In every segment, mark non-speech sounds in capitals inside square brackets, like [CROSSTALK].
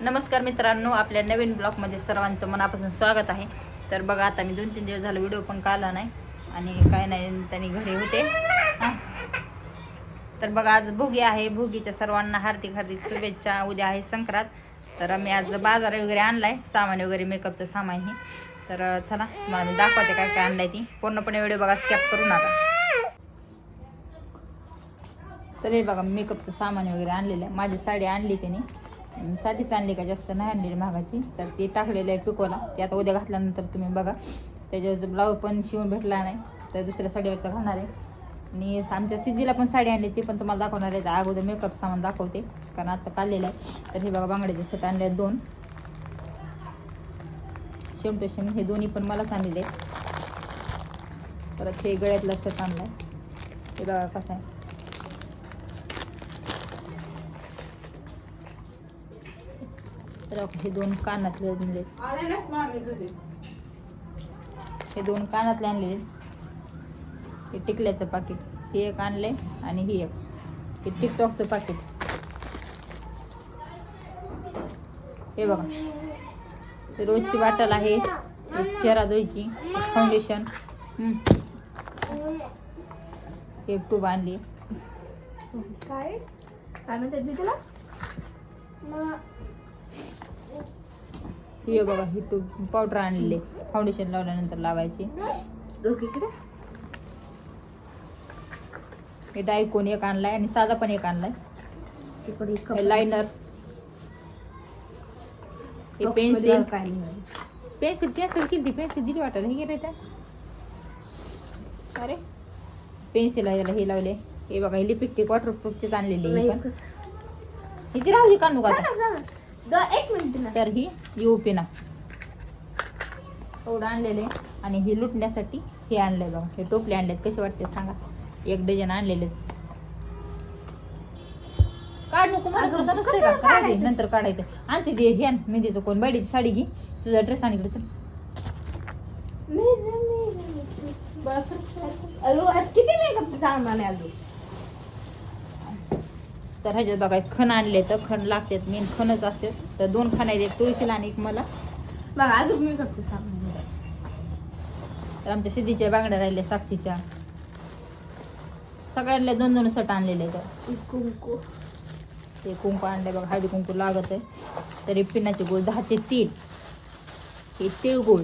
नमस्कार मित्रांनो आपल्या नवीन ब्लॉगमध्ये सर्वांचं मनापासून स्वागत आहे. तर बघा आता मी दोन तीन दिवस झालं व्हिडिओ पण काढला नाही आणि काय नाही त्यांनी घरी होते. हां. तर बघा आज भोगी आहे. भोगीच्या सर्वांना हार्दिक हार्दिक शुभेच्छा. उद्या आहे संक्रांत. तर मी आज बाजार वगैरे आणलाय. सामान वगैरे मेकअपचं सामान हे. तर चला मला मी दाखवते काय काय आणलंय ती. पूर्णपणे व्हिडिओ बघा स्कॅप करू नका. तर हे बघा मेकअपचं सामान वगैरे आणलेलं आहे. माझी साडी आणली त्याने. साधीच आणली का? जास्त नाही आणलेली महागाची तर ती टाकलेली आहे पिकोला. ते आता उद्या घातल्यानंतर तुम्ही बघा. त्याच्यावर ब्लाऊज पण शिवून भेटला नाही तर दुसऱ्या साडीवरचा घालणार आहे. आणि आमच्या सिद्धीला पण साडी आणली ती पण तुम्हाला दाखवणार आहे. तर अगोदर मेकअप सामान दाखवते कारण आता काढलेलं आहे. तर हे बघा बांगड्याचे सेट आणले आहेत दोन. शेम टू शेम हे दोन्ही पण मलाच आणलेले आहेत. परत हे गळ्यातला सेट आणला आहे हे बघा कसं आहे. तर हे दोन कानातले आणले हे दोन कानातले आणलेले हे टिकल्याचं पाकिट हे एक आणले आणि ही एक. हे टिकटॉकचं पाकिट. हे बघा. हे रोजची बाटल आहे. एक चेहरा धुवायची फाउंडेशन एक टूब आणली. काय? काय म्हणतात दीदीला? हे बघा ही टूब पावडर आणलेली फाउंडेशन लावल्यानंतर लावायची. हे डायकोन एक आणलाय आणि साधा पण एक आणलाय. हे लायनर हे पेन्सिल पेन्सिल पेन्सिल किती पेन्सिल दिली वाटायला. हे गेले अरे. पेन्सिल याला हे लावले. हे बघा हे लिपस्टिक वॉटरप्रूफचेच आणलेले हे हे ती राहू दे काढू का तर ही यू पिना एवढं आणलेले. आणि हे लुटण्यासाठी हे आणलंय बघा. हे टोपले आणलेत. कसे वाटते सांगा. एक डझन आणलेले काढ नको मला. का? नंतर काढायचं. आणते दे हे मेहंदीचं कोण? बायडीची साडी घे. तुझा ड्रेस आणि इकडे चल. किती मेकअपचं सामान आहे अजून? तर ह्याच्यात बघा खण आणले तर खण लागतात. मेन खणच असते तर दोन खण आहेत. एक तुळशीला आणि एक मला. बघा अजून सामान आहे. तर आमच्या सिद्धीच्या बांगड्या राहिल्या साक्षीच्या. सगळ्यांना दोन दोन सट आणलेले आहेत. कुंकू. ते कुंकू आणले बघा हळदी कुंकू लागत आहे. तरी पिनाचे गुळ दहाचे तीन. हे तिळगुळ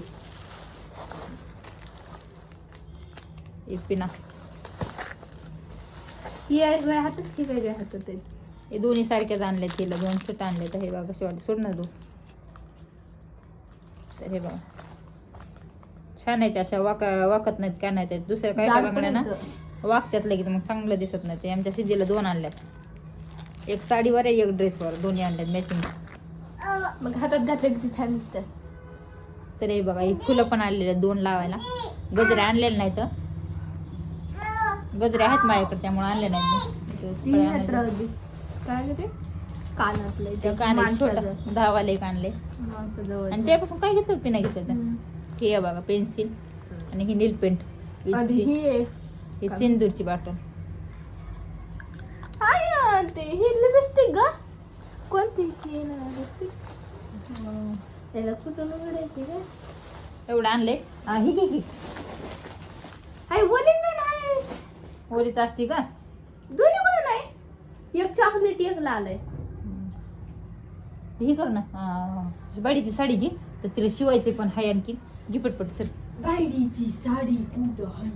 हे पिना. ही वेगळ्या हातात ही वेगळ्या हातात आहे हे दोन्ही सारखेच आणले तिला दोन सट आणले तर हे बघा वाटते सोड ना तू. तर हे बघा. छान आहेत अशा वाका वाकत नाहीत काय नाहीत दुसऱ्या काय काय बांगड्या ना? येतं. वागत्यात लगेच मग चांगलं दिसत नाही ते. आमच्या सिद्धीला दोन आणल्यात. एक साडीवर आहे एक ड्रेसवर. दोन्ही आणल्यात मॅचिंग मग हातात घातलं किती छान दिसतं तर हे बघा ही फुलं पण आणलेले आहेत दोन लावायला. गजरे आणलेले नाहीत. गजरे आहेत माझ्याकडे त्यामुळे आणले नाहीत मी. हात. काय ते? कानातलं दहावाले एक आणले माणसाजवळ आणि त्यापासून काय घेतलं ते नाही घेतलं. हे बघा पेन्सिल आणि ही नील पेंट. आणि ही. ही सिंदूरची बाटल. ते ही लिपस्टिक ग. कोणती? ही ना लिपस्टिक त्याला कुठून उघडायची का एवढं आणले हा, ही घे की हाय वरी पण आहे वरीच असती का दोन्ही कुठं नाही एक चॉकलेट एक लाल आहे ही कर ना. हा, बाडीची साडी घे तर तिला शिवायचे पण हाय आणखी. घे पटपट चल. बायडीची साडी कुठं आहे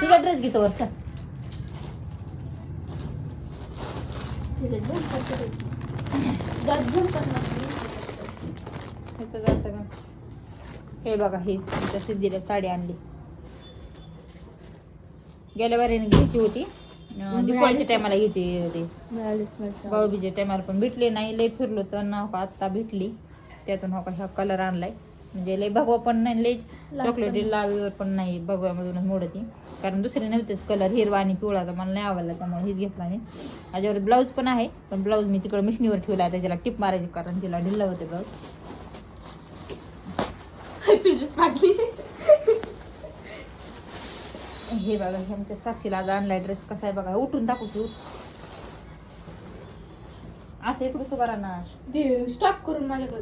तुझा ड्रेस घेतो वर चल. इथं जायचं का? हे बघा ही आमच्या सिद्धीला साडी आणली. गेल्या वारीने घ्यायची होती. दिवाळीच्या टायमाला साडी. भाऊबीच्या टायमाला पण भेटली नाही. लय फिरलो तर ना का आत्ता भेटली. त्यातून हो का ह्या कलर आणलाय. म्हणजे लय भगवा पण नाही लय चॉकलेटी लावीवर पण नाही भगव्यामधूनच मोडती. कारण दुसरे नव्हतेच कलर हिरवा आणि पिवळा तर मला नाही आवडला त्यामुळे हेच घेतला मी. त्याच्यावर ब्लाऊज पण आहे पण ब्लाऊज मी तिकडे मिशनीवर ठेवला आहे त्याला टिप मारायची कारण तिला ढिल्ला होते ब्लाऊज [LAUGHS] पिशवीत फाटली. हे बघा हे आमच्या साक्षीला आज आणलाय ड्रेस कसा आहे बघा. उठून दाखवतो असं इकडं उभा राहणार. ते स्टॉप करून माझ्याकडे.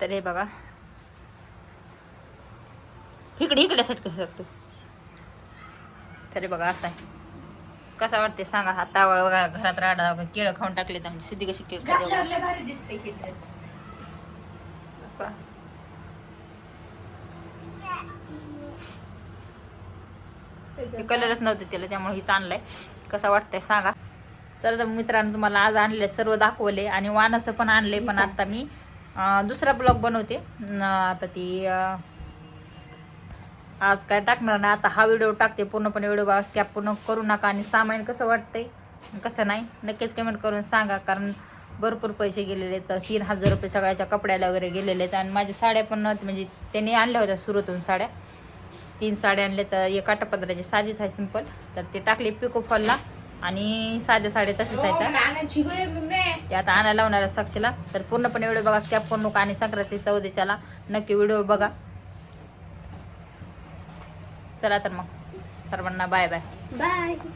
तर हे बघा. इकडे इकडे सेट कसं करतो तरी बघा असं आहे. कसा वाटते सांगा. हा तावा बघा घरात राडा केळं खाऊन टाकले तर सिद्धी कशी केळ घातल्यावर लय भारी दिसते ही ड्रेस कलरच नव्हते त्याला त्यामुळे हिच आणलंय. कसं वाटतंय सांगा. तर मित्रांनो तुम्हाला आज आणले सर्व दाखवले आणि वानाचं पण आणले पण आता मी दुसरा ब्लॉग बनवते. आता ती आज काय टाकणार नाही आता हा व्हिडिओ टाकते पूर्णपणे व्हिडिओ बघा स्कॅप पूर्ण करू नका. आणि सामान कसं वाटतंय कसं नाही नक्कीच कमेंट करून सांगा कारण भरपूर पैसे गेलेले आहेत. तीन हजार रुपये सगळ्याच्या कपड्याला वगैरे गेलेले आहेत. आणि माझ्या साड्या पण म्हणजे त्यांनी आणल्या होत्या सुरतून साड्या. तीन साड्या आणल्या तर एका काटापदराची साधीच आहे सिंपल तर ते टाकले पिको फॉलला आणि साध्या साड्या तशीच आहेत ते आता आणायला लावणार आहे साक्षीला. तर पूर्णपणे व्हिडिओ बघा स्कॅप करू नका आणि संक्रांतीचा उद्याच्याला नक्की व्हिडिओ बघा. चला तर मग. सर्वांना बाय बाय बाय